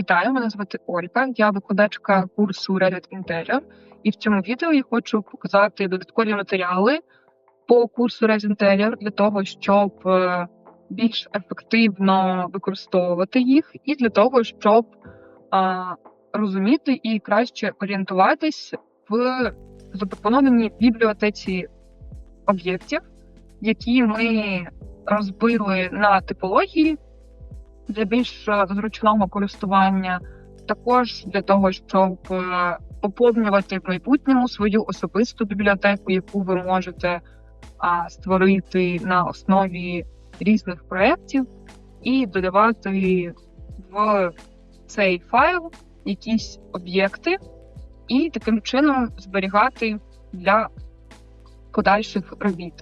Вітаю, мене звати Ольга. Я викладачка курсу Reddit Interior. І в цьому відео я хочу показати додаткові матеріали по курсу Reddit Interior для того, щоб е, більш ефективно використовувати їх, і для того, щоб а, розуміти і краще орієнтуватись в запропонованій бібліотеці об'єктів, які ми розбили на типології для більш е, зручного користування, також для того, щоб е, поповнювати в майбутньому свою особисту бібліотеку, яку ви можете створити на основі різних проєктів, і додавати в цей файл якісь об'єкти, і таким чином зберігати для подальших робіт.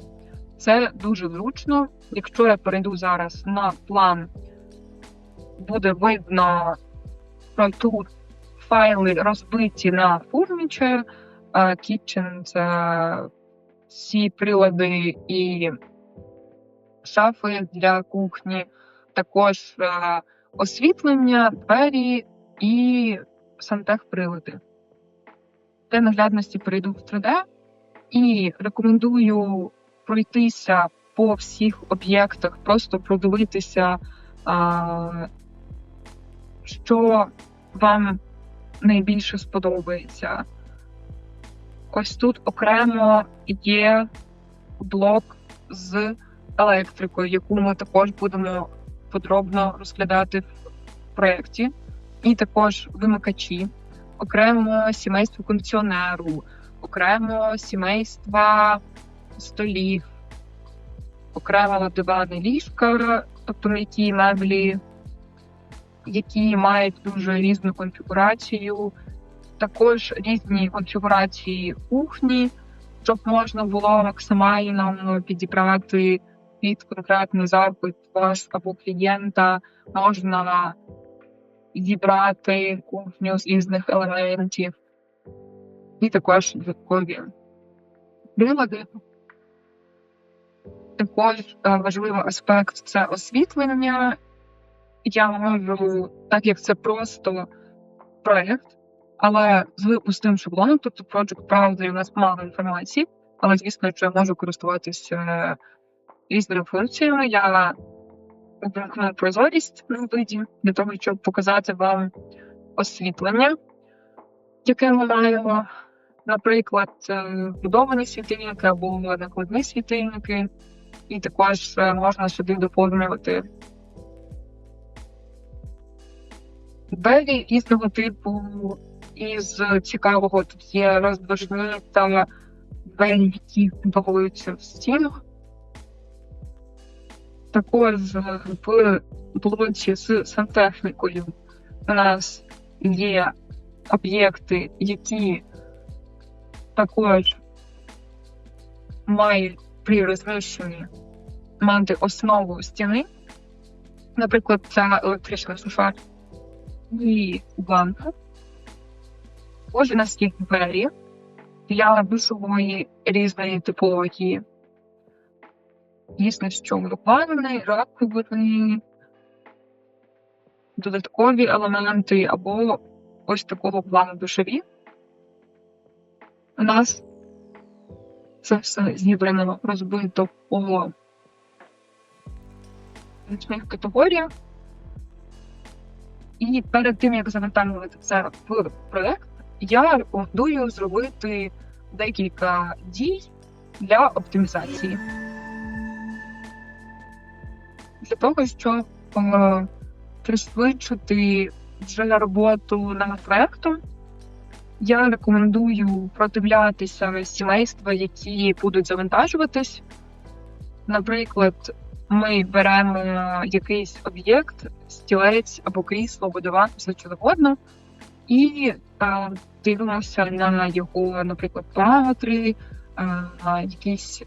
Це дуже зручно. Якщо я перейду зараз на план, буде видно тут файли розбиті на фурнічер, Kitchen, це всі прилади і шафи для кухні, також е, освітлення, двері і сантехприлади. Для наглядності перейду в 3D і рекомендую пройтися по всіх об'єктах, просто продивитися, що вам найбільше сподобається. Ось тут окремо є блок з електрикою, яку ми також будемо подробно розглядати в проєкті, і також вимикачі, окремо сімейство кондиціонеру, окремо сімейства столів, окремо дивани ліжка, тобто м'які меблі, які мають дуже різну конфігурацію, також різні конфігурації кухні, щоб можна було максимально підібрати під конкретний запит вас або клієнта, можна зібрати кухню з різних елементів, і також додаткові прилади. Також е, важливий аспект це освітлення. Я можу, так як це просто проєкт, але з пустим шаблоном, тобто Project Browser у нас мало інформації, але звісно, що я можу користуватися е, різними функціями. Я увімкну прозорість на виді для того, щоб показати вам освітлення, яке ми маємо. Наприклад, е, вбудовані світильники або накладні світильники, і також е, можна сюди доповнювати двері різного типу. Із цікавого тут є роздвижні та двері, які вбудовуються в стіну. Також в блоці з сантехнікою у нас є об'єкти, які також мають при розміщенні мати основу стіни, наприклад, це електрична суша і банка. Ось у нас двері для душової різної типології. Дійсно, що ванни, раковини, додаткові елементи або ось такого плану душові. У нас це все зібрано розбито по річних категоріях. І перед тим, як завантажувати це в проєкт, я рекомендую зробити декілька дій для оптимізації. Для того, щоб е, пришвидшити вже роботу над проєктом, я рекомендую продивлятися сімейства, які будуть завантажуватись. Наприклад, ми беремо якийсь об'єкт, стілець або крісло, або диван, все що завгодно, і е, дивимося на його, наприклад, параметри, е, якісь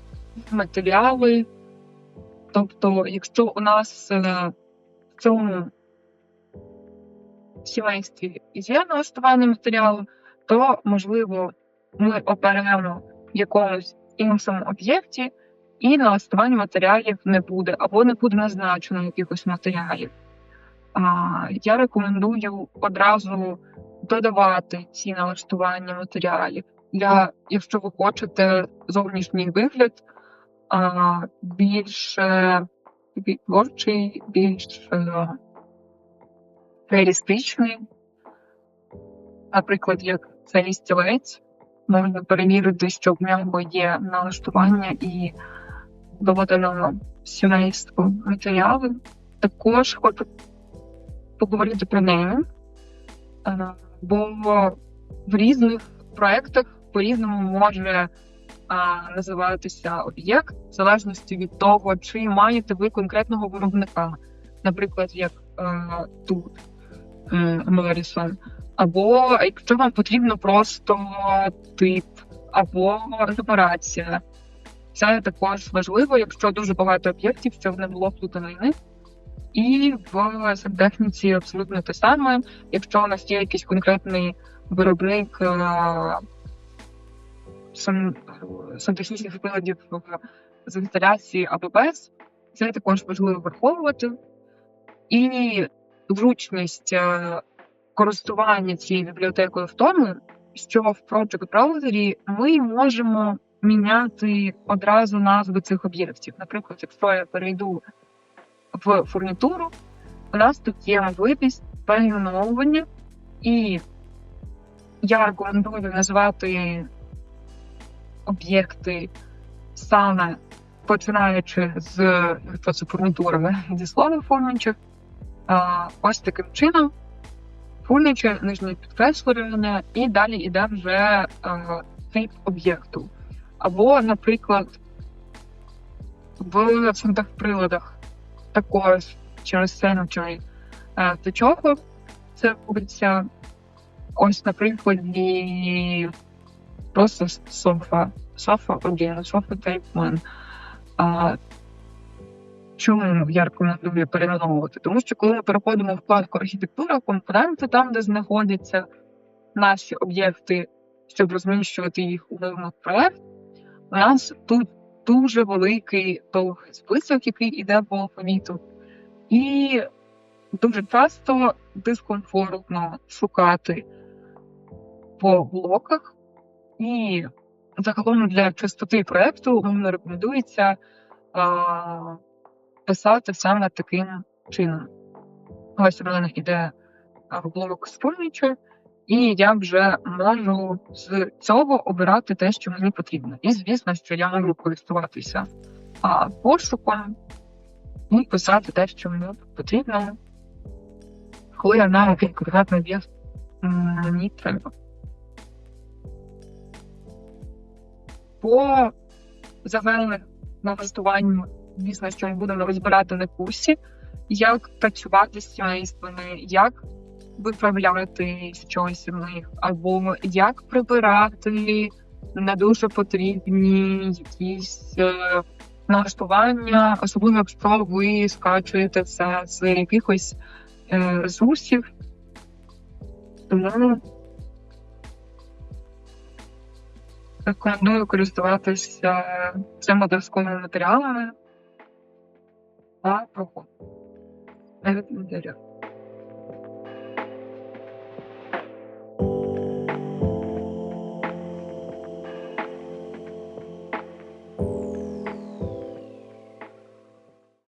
матеріали. Тобто, якщо у нас е, в цьому сімействі є налаштування матеріалу, то можливо ми оберемо в якомусь іншому об'єкті, і налаштування матеріалів не буде, або не буде назначено якихось матеріалів. а, я рекомендую одразу додавати ці налаштування матеріалів. Для, якщо ви хочете зовнішній вигляд а, більш творчий, більш е, реалістичний. Наприклад, як цей стілець, можна перевірити, що в нього є налаштування і додано сімейство матеріали. Також хочу поговорити про неї, е, бо в різних проєктах по-різному може називатися об'єкт, в залежності від того, чи маєте ви конкретного виробника, наприклад, як е, тут е, Мелорісон, або якщо вам потрібно просто тип, або сепарація. Це також важливо, якщо дуже багато об'єктів, щоб не було плутанини. І в сантехніці абсолютно те саме. Якщо у нас є якийсь конкретний виробник е, сан- сантехнічних приладів з інсталяції або без, це також важливо враховувати. І зручність е, користування цією бібліотекою в тому, що в Project Browser ми можемо міняти одразу назви цих об'єктів. Наприклад, якщо я перейду в фурнітуру, у нас тут є можливість перейменовування, і я рекомендую назвати об'єкти саме починаючи з якщо це фурнітура зі слова фурніче, ось таким чином. Фурніче, нижнє підкреслювання, і далі йде вже тип об'єкту. Або, наприклад, в фунтах-приладах також через навчаю. Е, до чого це робиться? Ось, наприклад, і просто софа. Софа 1, софа 1. Чому я рекомендую перейменовувати? Тому що коли ми переходимо в вкладку архітектура, компоненти, там, де знаходяться наші об'єкти, щоб розміщувати їх у проект, у нас тут дуже великий довгий список, який йде по алфавіту. І дуже часто дискомфортно шукати по блоках. І загалом для чистоти проекту мені рекомендується а, писати саме таким чином. Ось у мене йде блок спільнича, і я вже можу з цього обирати те, що мені потрібно. І звісно, що я можу користуватися а, пошуком і писати те, що мені потрібно, коли я знаю, який конкретний об'єкт мені треба. По загальних налаштуванням, звісно, що ми будемо розбирати на курсі, як працювати з сімействами, як виправляти щось в них, або як прибирати не дуже потрібні якісь е, налаштування, особливо якщо ви скачуєте це з якихось е, ресурсів. Тому рекомендую користуватися цими додатковими матеріалами та проход. Навіть матеріал.